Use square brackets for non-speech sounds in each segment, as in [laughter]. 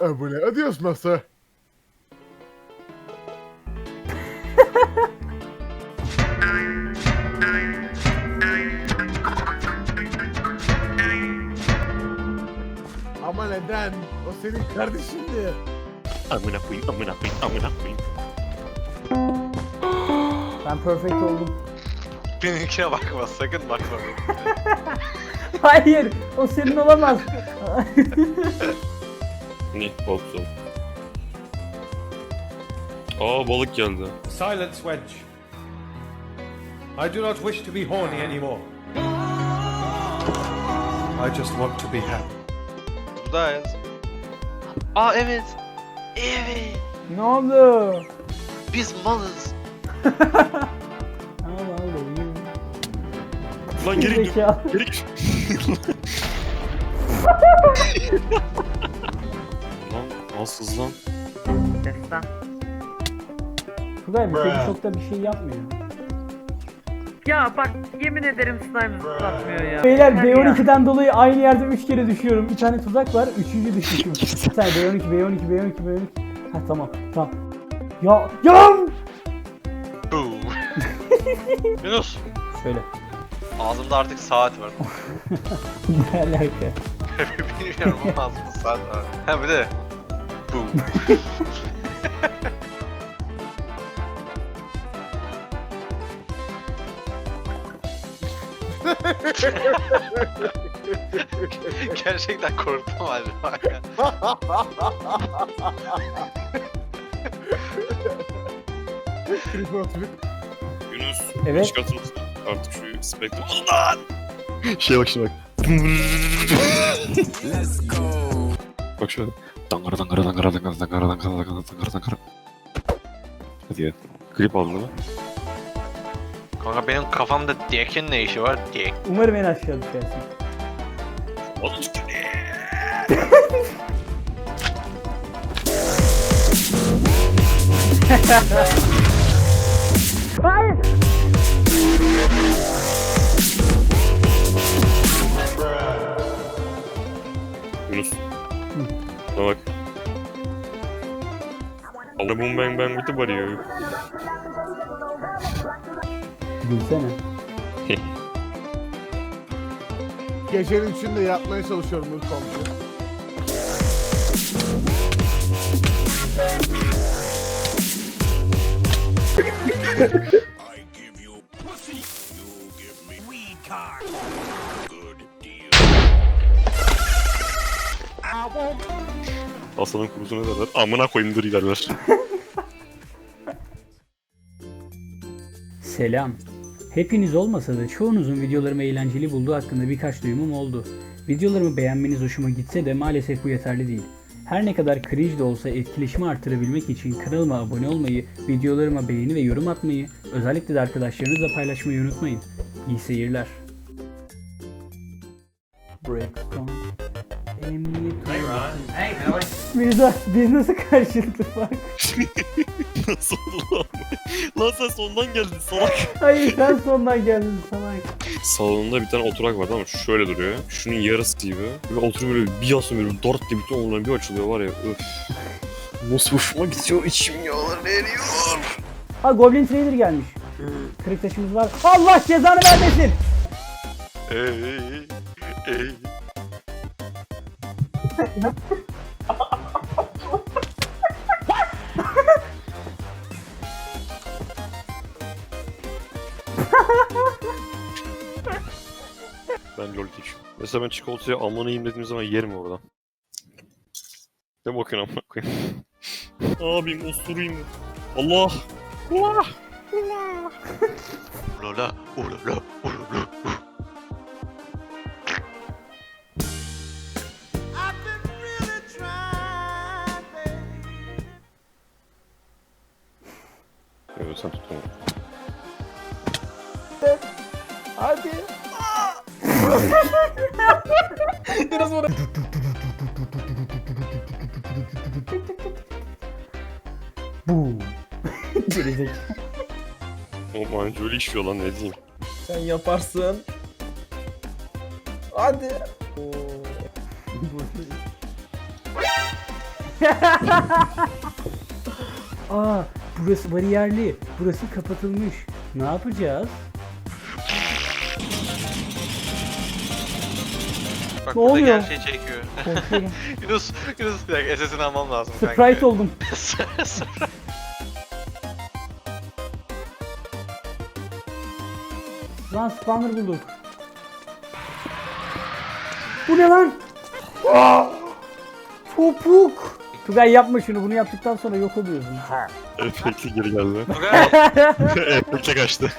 Abone adios masa. Ama neden? O senin kardeşindi. Amına koyayım, amına koyayım, amına koyayım. [gasps] Ben perfect oldum. Benimkine bakma sakın bakma. [laughs] Hayır, o senin olamaz. [laughs] Ne? Boksun. Aa balık geldi. Silence, wench. I do not wish to be horny anymore. I just want to be happy. Buradayız. Aa evet. Evet. ne oldu? Biz malız. [laughs] Allah. iyi. Lan geri. Geri [laughs] gidiyor. lan. Destan. Tugay çocuk çok da bir şey yapmıyor. Ya bak yemin ederim slime zıplatmıyor ya. Beyler Yeter ya. B12'den dolayı aynı yerde 3 kere düşüyorum. Bir tane tuzak var, üçüncü düşüşüm. Tane B12, B12, B12, B12. Ha tamam, tamam. Ya, ya! [laughs] Yunus. Söyle. Ağzımda artık saat var. [laughs] Ne alaka? [laughs] Bilmiyorum ama ağzımda saat var. Ha bir de. Boo. Gerçekten korktum acaba. Yunus. Evet. Çıkartır mısın artık şu spektrum. Lan! Şeye bak şimdi bak. Bak şöyle. Dangara dangara dangara dangara dangara dangara dangara dangara dangara. Hadi ya. Klip aldın mi? Kanka benim kafamda Dek'in ne işi var? Dek. Umarım en aşağı düşersin. Alın [laughs] Allah bum bang bang bitti bari ya. Gülsene. [laughs] Gecenin üçünde yatmaya çalışıyorum bu komşu. Aslanın kurusu ne derler? Amına koyayım dur ilerler. [laughs] Selam. Hepiniz olmasa da çoğunuzun videolarımı eğlenceli bulduğu hakkında birkaç duyumum oldu. Videolarımı beğenmeniz hoşuma gitse de maalesef bu yeterli değil. Her ne kadar cringe de olsa etkileşimi artırabilmek için kanalıma abone olmayı, videolarıma beğeni ve yorum atmayı, özellikle de arkadaşlarınızla paylaşmayı unutmayın. İyi seyirler. Breakstone. Emniyet Biz, biz nasıl karşılıklı bak? [laughs] Nasıl oldu lan? Lan sen sondan geldin salak. Hayır sen sondan geldin salak. Salonunda bir tane oturak var mı? Şöyle duruyor. Şunun yarısı gibi. Ve oturuyor böyle bir yasın böyle dart diye bütün onların bir açılıyor var ya. Öf. Nasıl hoşuma gidiyor içim yağlar eriyor. Ha Goblin Trader gelmiş. Kırık taşımız var. Allah cezanı vermesin. Ey, ey, ey. Ben lol geçiyorum. Mesela ben çikolatayı amına yiyeyim dediğim zaman yerim oradan. Ne bakıyorsun amına koyayım? Abim osurayım. Allah! Allah! Allah! Ulala, ulala, ulala. Hadi. Bu. Gerizek. Oğlum anca öyle işiyor lan ne diyeyim. Sen yaparsın. Hadi. Aa, burası bariyerli. Burası kapatılmış. Ne yapacağız? Bak Ne burada oluyor? her şey çekiyor. Korkuyorum. [laughs] Yunus, Yunus bir dakika SS'ini almam lazım kanka. Sprite oldum. [laughs] Lan spawner bulduk. Bu ne lan? Aa! Topuk. Tugay yapma şunu. Bunu yaptıktan sonra yok oluyorsun. Efekti geri geldi. Tugay, [laughs] Efekte kaçtı.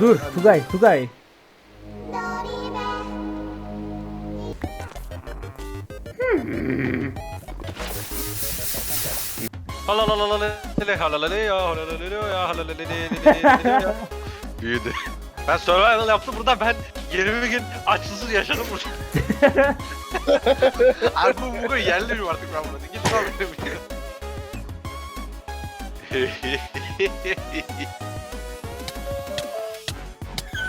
Dur Tugay, Tugay. [laughs] Büyüdü. Ben survival yaptım burada ben 20 gün açsız yaşadım burada. [laughs] Abi bu yerli miyim artık ben burada? Git lan [laughs] benim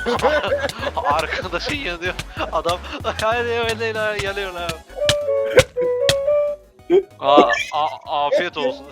[laughs] Arkadaşın yanıyor. Adam hadi öyle yanıyor lan. [laughs] Aa, a- afiyet olsun.